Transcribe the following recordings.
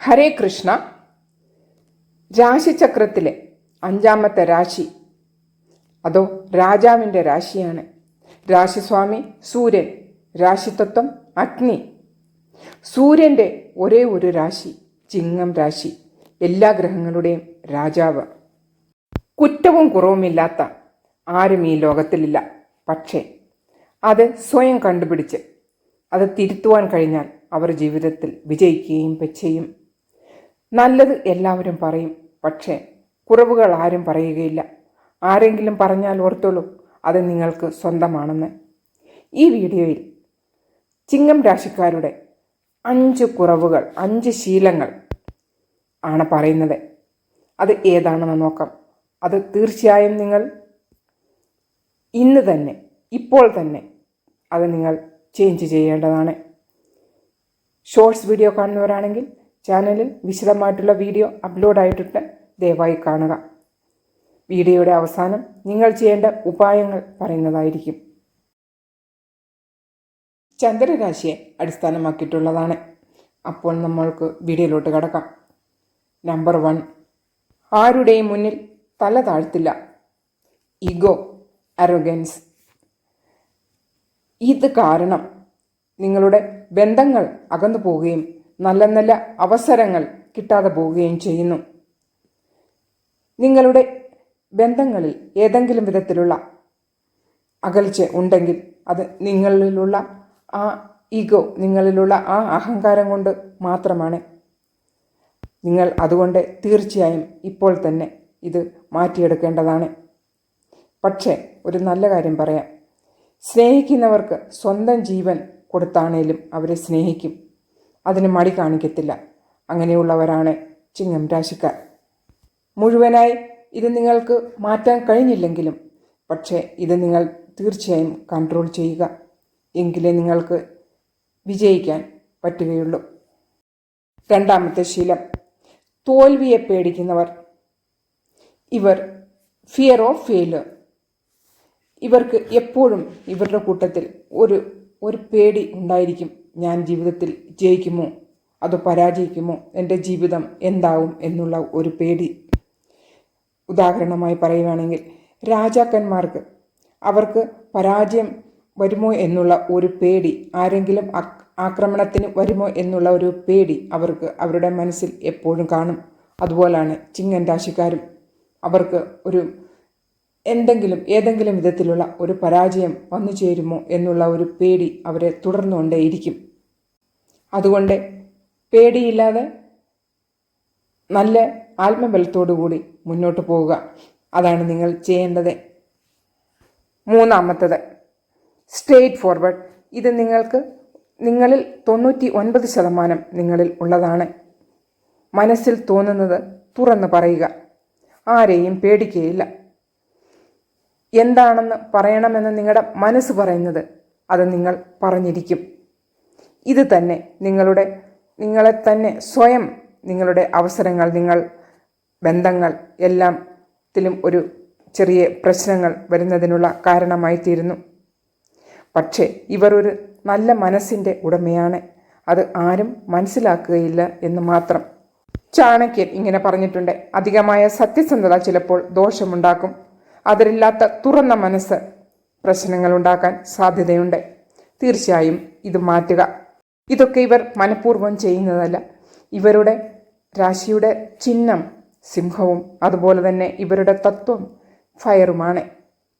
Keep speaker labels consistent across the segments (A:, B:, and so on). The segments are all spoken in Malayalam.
A: ഹരേ കൃഷ്ണ. രാശിചക്രത്തിലെ അഞ്ചാമത്തെ രാശി. അതോ രാജാവിന്റെ രാശിയാണ്. രാശിസ്വാമി സൂര്യൻ. രാശിതത്വം അഗ്നി. സൂര്യന്റെ ഒരേ ഒരു രാശി ചിങ്ങം രാശി. എല്ലാ ഗ്രഹങ്ങളുടെയും രാജാവ്. കുറ്റവും കുറവുമില്ലാത്ത ആരും ഈ ലോകത്തിലില്ല. പക്ഷേ അത് സ്വയം കണ്ടുപിടിച്ച് അത് തിരുത്തുവാൻ കഴിഞ്ഞാൽ അവർ ജീവിതത്തിൽ വിജയിക്കുകയും ചെയ്യും നല്ലത് എല്ലാവരും പറയും. പക്ഷേ കുറവുകൾ ആരും പറയുകയില്ല. ആരെങ്കിലും പറഞ്ഞാൽ ഓർത്തോളൂ അത് നിങ്ങൾക്ക് സ്വന്തമാണെന്ന്. ഈ വീഡിയോയിൽ ചിങ്ങം രാശിക്കാരുടെ അഞ്ച് കുറവുകൾ അഞ്ച് ശീലങ്ങൾ ആണ് പറയുന്നത്. അത് ഏതാണെന്ന് നോക്കാം. അത് തീർച്ചയായും നിങ്ങൾ ഇന്ന് തന്നെ ഇപ്പോൾ തന്നെ അത് നിങ്ങൾ ചേഞ്ച് ചെയ്യേണ്ടതാണ്. ഷോർട്സ് വീഡിയോ കാണുന്നവരാണെങ്കിൽ ചാനലിൽ വിശദമായിട്ടുള്ള വീഡിയോ അപ്ലോഡ് ആയിട്ടുണ്ട് ദയവായി കാണുക. വീഡിയോയുടെ അവസാനം നിങ്ങൾ ചെയ്യേണ്ട ഉപായങ്ങൾ പറയുന്നതായിരിക്കും. ചന്ദ്രരാശിയെ അടിസ്ഥാനമാക്കിയിട്ടുള്ളതാണ്. അപ്പോൾ നമ്മൾക്ക് വീഡിയോയിലോട്ട് കടക്കാം. Number one. ആരുടെയും മുന്നിൽ തല താഴ്ത്തില്ല. ഇഗോ അറോഗൻസ് ഇത് കാരണം നിങ്ങളുടെ ബന്ധങ്ങൾ അകന്നു പോവുകയും നല്ല നല്ല അവസരങ്ങൾ കിട്ടാതെ പോവുകയും ചെയ്യുന്നു. നിങ്ങളുടെ ബന്ധങ്ങളിൽ ഏതെങ്കിലും വിധത്തിലുള്ള അകൽച്ച ഉണ്ടെങ്കിൽ അത് നിങ്ങളിലുള്ള ആ ഈഗോ നിങ്ങളിലുള്ള ആ അഹങ്കാരം കൊണ്ട് മാത്രമാണ്. നിങ്ങൾ അതുകൊണ്ട് തീർച്ചയായും ഇപ്പോൾ തന്നെ ഇത് മാറ്റിയെടുക്കേണ്ടതാണ്. പക്ഷേ ഒരു നല്ല കാര്യം പറയാം. സ്നേഹിക്കുന്നവർക്ക് സ്വന്തം ജീവൻ കൊടുത്താണേലും അവരെ സ്നേഹിക്കും. അതിന് മടി കാണിക്കത്തില്ല. അങ്ങനെയുള്ളവരാണ് ചിങ്ങം രാശിക്കാർ. മുഴുവനായി ഇത് നിങ്ങൾക്ക് മാറ്റാൻ കഴിഞ്ഞില്ലെങ്കിലും പക്ഷേ ഇത് നിങ്ങൾ തീർച്ചയായും കൺട്രോൾ ചെയ്യുക. എങ്കിലേ നിങ്ങൾക്ക് വിജയിക്കാൻ പറ്റുകയുള്ളൂ. രണ്ടാമത്തെ ശീലം. തോൽവിയെ പേടിക്കുന്നവർ. ഇവർ ഫിയർ ഓഫ് ഫെയിലർ ഇവർക്ക് എപ്പോഴും ഇവരുടെ കൂട്ടത്തിൽ ഒരു ഒരു പേടി ഉണ്ടായിരിക്കും. ഞാൻ ജീവിതത്തിൽ ജയിക്കുമോ? അതോ പരാജയിക്കുമോ? എന്റെ ജീവിതം എന്താവും എന്നുള്ള ഒരു പേടി. ഉദാഹരണമായി പറയുകയാണെങ്കിൽ രാജാക്കന്മാർക്ക് അവർക്ക് പരാജയം വരുമോ എന്നുള്ള ഒരു പേടി ആരെങ്കിലും ആക്രമണത്തിന് വരുമോ എന്നുള്ള ഒരു പേടി അവർക്ക് അവരുടെ മനസ്സിൽ എപ്പോഴും കാണും. അതുപോലാണ് ചിങ്ങൻ രാശിക്കാരും അവർക്ക് ഒരു എന്തെങ്കിലും ഏതെങ്കിലും വിധത്തിലുള്ള ഒരു പരാജയം വന്നു ചേരുമോ എന്നുള്ള ഒരു പേടി അവരെ തുടർന്നുകൊണ്ടേയിരിക്കും. അതുകൊണ്ട് പേടിയില്ലാതെ നല്ല ആത്മബലത്തോടുകൂടി മുന്നോട്ട് പോവുക. അതാണ് നിങ്ങൾ ചെയ്യേണ്ടത്. മൂന്നാമത്തത് സ്ട്രേറ്റ് ഫോർവേഡ് ഇത് നിങ്ങൾക്ക് നിങ്ങളിൽ തൊണ്ണൂറ്റി ഒൻപത് ശതമാനം നിങ്ങളിൽ ഉള്ളതാണ്. മനസ്സിൽ തോന്നുന്നത് തുറന്ന് പറയുക. ആരെയും പേടിക്കുകയില്ല. എന്താണെന്ന് പറയണമെന്ന് നിങ്ങളുടെ മനസ്സ് പറയുന്നത് അത് നിങ്ങൾ പറഞ്ഞിരിക്കും. ഇത് തന്നെ നിങ്ങളുടെ നിങ്ങളെ തന്നെ സ്വയം നിങ്ങളുടെ അവസരങ്ങൾ നിങ്ങൾ ബന്ധങ്ങൾ എല്ലാത്തിലും ഒരു ചെറിയ പ്രശ്നങ്ങൾ വരുന്നതിനുള്ള കാരണമായി തീരുന്നു പക്ഷേ ഇവർ ഒരു നല്ല മനസ്സിന്റെ ഉടമയാണ്. അത് ആരും മനസ്സിലാക്കുകയില്ല എന്ന് മാത്രം. ചാണക്യൻ ഇങ്ങനെ പറഞ്ഞിട്ടുണ്ട്. അധികമായ സത്യസന്ധത ചിലപ്പോൾ ദോഷമുണ്ടാക്കും. അതിലില്ലാത്ത തുറന്ന മനസ്സ് പ്രശ്നങ്ങൾ ഉണ്ടാക്കാൻ സാധ്യതയുണ്ട്. തീർച്ചയായും ഇത് മാറ്റുക. ഇതൊക്കെ ഇവർ മനഃപൂർവം ചെയ്യുന്നതല്ല. ഇവരുടെ രാശിയുടെ ചിഹ്നം സിംഹവും അതുപോലെ തന്നെ ഇവരുടെ തത്വം ഫയറുമാണ്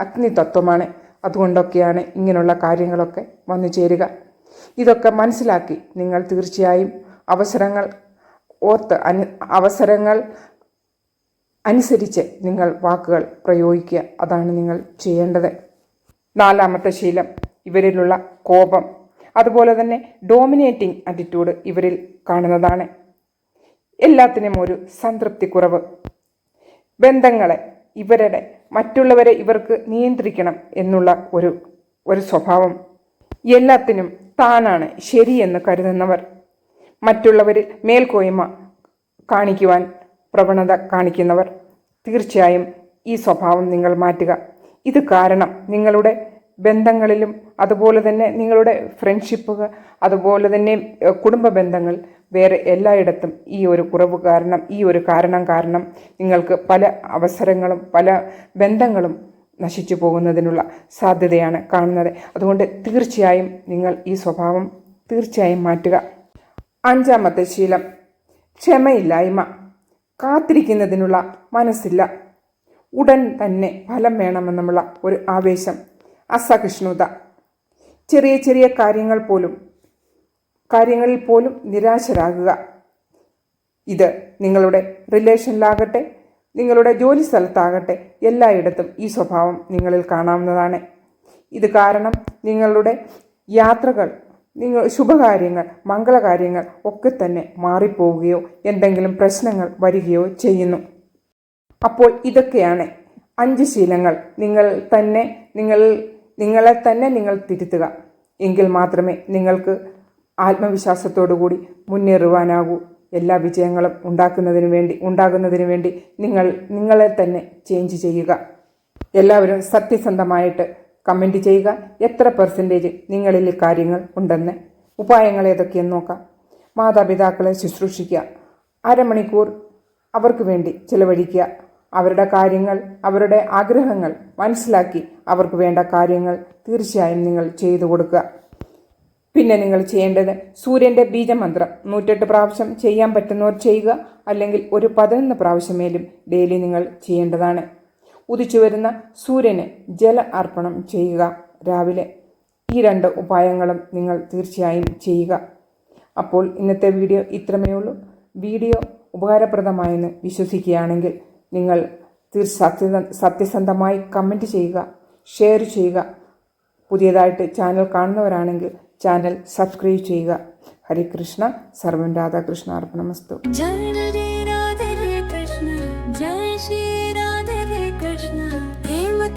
A: അഗ്നി തത്വമാണ്. അതുകൊണ്ടൊക്കെയാണ് ഇങ്ങനെയുള്ള കാര്യങ്ങളൊക്കെ വന്നു ചേരുക. ഇതൊക്കെ മനസ്സിലാക്കി നിങ്ങൾ തീർച്ചയായും അവസരങ്ങൾ ഓർത്ത് അവസരങ്ങൾ അനുസരിച്ച് നിങ്ങൾ വാക്കുകൾ പ്രയോഗിക്കുക. അതാണ് നിങ്ങൾ ചെയ്യേണ്ടത്. നാലാമത്തെ ശീലം ഇവരിലുള്ള കോപം. അതുപോലെ തന്നെ ഡോമിനേറ്റിംഗ് ആറ്റിറ്റ്യൂഡ് ഇവരിൽ കാണുന്നതാണ്. എല്ലാത്തിനും ഒരു സംതൃപ്തി കുറവ് ബന്ധങ്ങളെ ഇവരുടെ മറ്റുള്ളവരെ ഇവർക്ക് നിയന്ത്രിക്കണം എന്നുള്ള ഒരു ഒരു സ്വഭാവം. എല്ലാത്തിനും താനാണ് ശരിയെന്ന് കരുതുന്നവർ. മറ്റുള്ളവരിൽ മേൽക്കോയ്മ കാണിക്കുവാൻ പ്രവണത കാണിക്കുന്നവർ. തീർച്ചയായും ഈ സ്വഭാവം നിങ്ങൾ മാറ്റുക. ഇത് കാരണം നിങ്ങളുടെ ബന്ധങ്ങളിലും അതുപോലെ തന്നെ നിങ്ങളുടെ ഫ്രണ്ട്ഷിപ്പുകൾ അതുപോലെ തന്നെ കുടുംബ ബന്ധങ്ങൾ വേറെ എല്ലായിടത്തും ഈ ഒരു കുറവ് കാരണം ഈ ഒരു കാരണം കാരണം നിങ്ങൾക്ക് പല അവസരങ്ങളും പല ബന്ധങ്ങളും നശിച്ചു പോകുന്നതിനുള്ള സാധ്യതയാണ് കാണുന്നത്. അതുകൊണ്ട് തീർച്ചയായും നിങ്ങൾ ഈ സ്വഭാവം തീർച്ചയായും മാറ്റുക. അഞ്ചാമത്തെ ശീലം ക്ഷമയില്ലായ്മ. കാത്തിരിക്കുന്നതിനുള്ള മനസ്സില്ല. ഉടൻ തന്നെ ഫലം വേണമെന്നുള്ള ഒരു ആവേശം. അസഹിഷ്ണുത ചെറിയ ചെറിയ കാര്യങ്ങൾ പോലും കാര്യങ്ങളിൽ പോലും നിരാശരാകുക. ഇത് നിങ്ങളുടെ റിലേഷനിലാകട്ടെ നിങ്ങളുടെ ജോലി സ്ഥലത്താകട്ടെ എല്ലായിടത്തും ഈ സ്വഭാവം നിങ്ങളിൽ കാണാവുന്നതാണ്. ഇത് കാരണം നിങ്ങളുടെ യാത്രകൾ നിങ്ങൾ ശുഭകാര്യങ്ങൾ മംഗളകാര്യങ്ങൾ ഒക്കെ തന്നെ മാറിപ്പോവുകയോ എന്തെങ്കിലും പ്രശ്നങ്ങൾ വരികയോ ചെയ്യുന്നു. അപ്പോൾ ഇതൊക്കെയാണ് അഞ്ച് ശീലങ്ങൾ. നിങ്ങൾ തന്നെ നിങ്ങൾ നിങ്ങളെ തന്നെ നിങ്ങൾ തിരുത്തുക. എങ്കിൽ മാത്രമേ നിങ്ങൾക്ക് ആത്മവിശ്വാസത്തോടു കൂടി മുന്നേറുവാനാകൂ. എല്ലാ വിജയങ്ങളും ഉണ്ടാക്കുന്നതിന് വേണ്ടി ഉണ്ടാകുന്നതിന് വേണ്ടി നിങ്ങൾ നിങ്ങളെ തന്നെ ചേഞ്ച് ചെയ്യുക. എല്ലാവരും സത്യസന്ധമായിട്ട് കമന്റ് ചെയ്യുക. എത്ര പെർസെന്റേജ് നിങ്ങളിൽ കാര്യങ്ങൾ ഉണ്ടെന്ന്. ഉപായങ്ങൾ ഏതൊക്കെയെന്ന് നോക്കാം. മാതാപിതാക്കളെ ശുശ്രൂഷിക്കുക. അരമണിക്കൂർ അവർക്ക് വേണ്ടി ചിലവഴിക്കുക. അവരുടെ കാര്യങ്ങൾ അവരുടെ ആഗ്രഹങ്ങൾ മനസ്സിലാക്കി അവർക്ക് വേണ്ട കാര്യങ്ങൾ തീർച്ചയായും നിങ്ങൾ ചെയ്തു കൊടുക്കുക. പിന്നെ നിങ്ങൾ ചെയ്യേണ്ടത് സൂര്യന്റെ ബീജമന്ത്രം നൂറ്റെട്ട് പ്രാവശ്യം ചെയ്യാൻ പറ്റുന്നവർ ചെയ്യുക. അല്ലെങ്കിൽ ഒരു പതിനൊന്ന് പ്രാവശ്യമേലും ഡെയിലി നിങ്ങൾ ചെയ്യേണ്ടതാണ്. ഉദിച്ചു വരുന്ന സൂര്യന് ജല അർപ്പണം ചെയ്യുക. രാവിലെ ഈ രണ്ട് ഉപായങ്ങളും നിങ്ങൾ തീർച്ചയായും ചെയ്യുക. അപ്പോൾ ഇന്നത്തെ വീഡിയോ ഇത്രമേ ഉള്ളൂ. വീഡിയോ ഉപകാരപ്രദമായെന്ന് വിശ്വസിക്കുകയാണെങ്കിൽ നിങ്ങൾ തീർച്ച സത്യ സത്യസന്ധമായി കമന്റ് ചെയ്യുക ഷെയർ ചെയ്യുക. പുതിയതായിട്ട് ചാനൽ കാണുന്നവരാണെങ്കിൽ ചാനൽ സബ്സ്ക്രൈബ് ചെയ്യുക. ഹരികൃഷ്ണ സർവൻ രാധാകൃഷ്ണ. അർപ്പണമസ്തു.